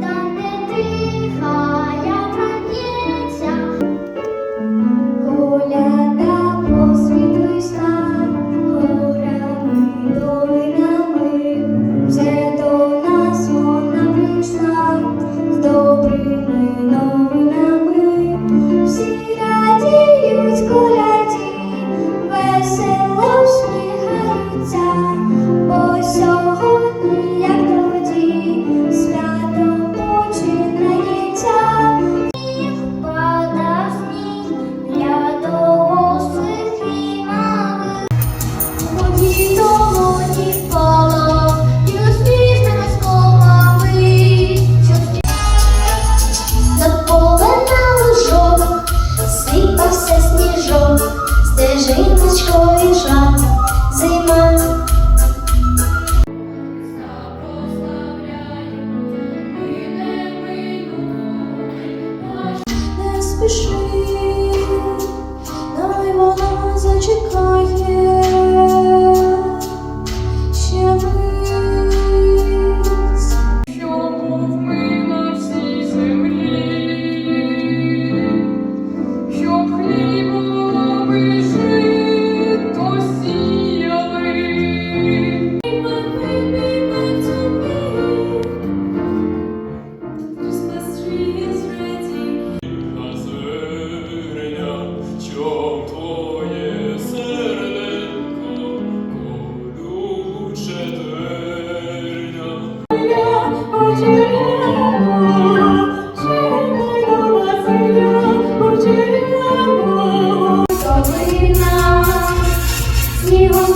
Та не тиха Сонечко йшла зима. Не спіши, дай вона зачекає. you.